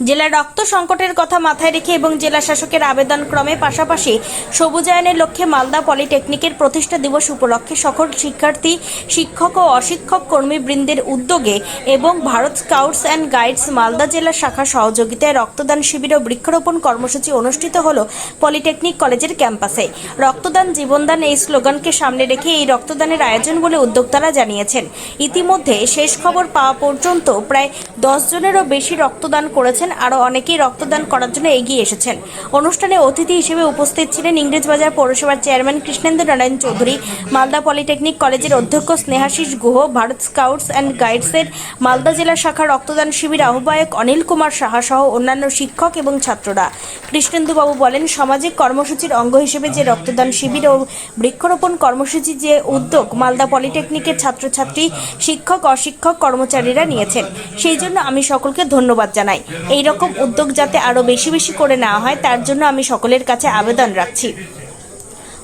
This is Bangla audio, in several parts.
জেলার রক্ত সংকটের কথা মাথায় রেখে এবং জেলা শাসকের আবেদন ক্রমে পাশাপাশি সবুজায়নের লক্ষ্যে মালদা পলিটেকনিকের প্রতিষ্ঠা দিবস উপলক্ষে সকল শিক্ষার্থী, শিক্ষক ও অশিক্ষক কর্মীবৃন্দের উদ্যোগে এবং Bharat scouts and guides Malda জেলা শাখা সহযোগিতায় রক্তদান শিবির ও বৃক্ষরোপণ কর্মসূচি অনুষ্ঠিত হল পলিটেকনিক কলেজের ক্যাম্পাসে। রক্তদান জীবনদান এই স্লোগানকে সামনে রেখে এই রক্তদানের আয়োজন বলে উদ্যোক্তারা জানিয়েছেন। ইতিমধ্যে শেষ খবর পাওয়া পর্যন্ত প্রায় দশ জনেরও বেশি রক্তদান করেছেন আরও অনেকেই রক্তদান করার জন্য এগিয়ে এসেছেন। অনুষ্ঠানে অতিথি হিসেবে উপস্থিত ছিলেন ইংরেজবাজার পৌরসভার chairman Krishnendra Narayan Chowdhury, Malda polytechnic college অধ্যক্ষ স্নেহাশিস গুহ, ভারত স্কাউটস অ্যান্ড গাইডসের মালদা জেলা শাখার রক্তদান শিবির আহ্বায়ক অনিল কুমার সাহা সহ অন্যান্য শিক্ষক এবং ছাত্ররা। কৃষ্ণেন্দুবাবু বলেন, সামাজিক কর্মসূচির অঙ্গ হিসেবে যে রক্তদান শিবির ও বৃক্ষরোপণ কর্মসূচি যে উদ্যোগ মালদা পলিটেকনিকের ছাত্রছাত্রী, শিক্ষক, অশিক্ষক কর্মচারীরা নিয়েছেন, সেই জন্য আমি সকলকে ধন্যবাদ জানাই। এই রকম উদ্যোগ যাতে আরও বেশি বেশি করে নেওয়া হয়, তার জন্য আমি সকলের কাছে আবেদন রাখছি।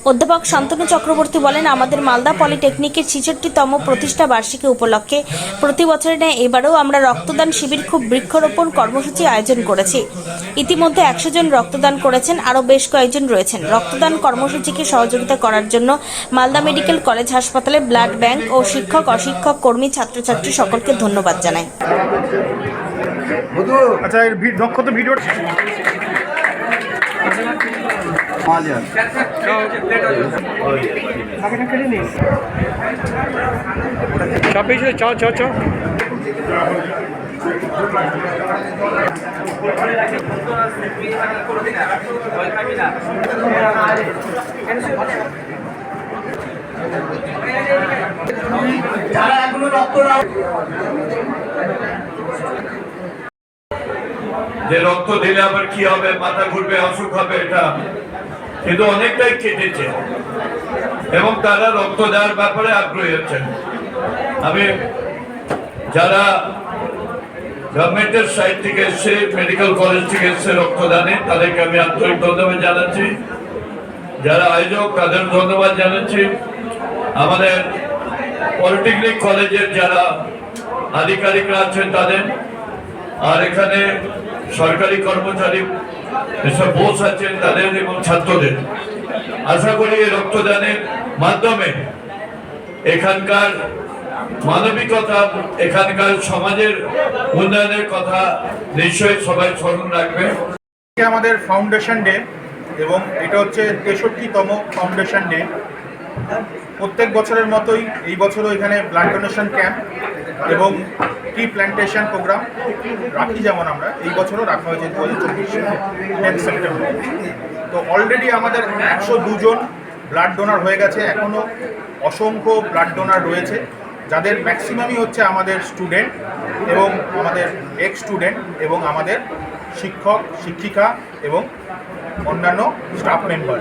অধ্যাপক শান্তনু চক্রবর্তী বলেন, আমাদের মালদা পলিটেকনিকের ছিষট্টিতম প্রতিষ্ঠা বার্ষিকী উপলক্ষে প্রতি বছরের ন্যায় এবারেও আমরা রক্তদান শিবির খুব বৃক্ষরোপণ কর্মসূচি আয়োজন করেছি। ইতিমধ্যে একশো জন রক্তদান করেছেন, আরও বেশ কয়েকজন রয়েছেন। রক্তদান কর্মসূচিকে সহযোগিতা করার জন্য মালদা মেডিকেল কলেজ হাসপাতালে ব্লাড ব্যাংক ও শিক্ষক, অশিক্ষক, কর্মী, ছাত্রছাত্রী সকলকে ধন্যবাদ জানাই। আচ্ছা এর ভি- পেয়েছিল চ চ চ যে রক্ত দিলে আবার কি হবে? মাথা ঘুরবে, অসুখ হবে এটা? কিন্তু অনেকটাই কেটেছে। এবং তারা রক্ত দেওয়ার ব্যাপারে আগ্রহী হচ্ছেন। আমি যারা গভর্নমেন্টের সাইড থেকে এসছে মেডিকেল কলেজ থেকে এসছে রক্তদানে তাদেরকে আমি আন্তরিক ধন্যবাদ জানাচ্ছি। যারা আয়োজক, তাদের ধন্যবাদ জানাচ্ছি। আমাদের পলিটেকনিক কলেজের যারা আধিকারিকরা আছেন তাদের আর এখানে সরকারি কর্মচারী এসব বোস আছেন তাদের এবং ছাত্রদের। আশা করি এই রক্তদানের মাধ্যমে এখানকার মানবিকতা, এখানকার সমাজের উন্নয়নের কথা নিশ্চয়ই সবাই স্মরণ রাখবে। আমাদের ফাউন্ডেশন ডে এবং এটা হচ্ছে তেষট্টিতম ফাউন্ডেশন ডে প্রত্যেক বছরের মতোই এই বছরও এখানে ব্লাড ডোনেশন ক্যাম্প এবং ট্রি প্ল্যান্টেশন প্রোগ্রাম রাখি যেমন আমরা, এই বছরও রাখা হয়েছে দু হাজার চব্বিশে টেন্থ সেপ্টেম্বর তো অলরেডি আমাদের একশো দুজন ব্লাড ডোনার হয়ে গেছে এখনও অসংখ্য ব্লাড ডোনার রয়েছে, যাদের ম্যাক্সিমামই হচ্ছে আমাদের স্টুডেন্ট এবং আমাদের এক্স স্টুডেন্ট এবং আমাদের শিক্ষক, শিক্ষিকা এবং অন্যান্য স্টাফ মেম্বার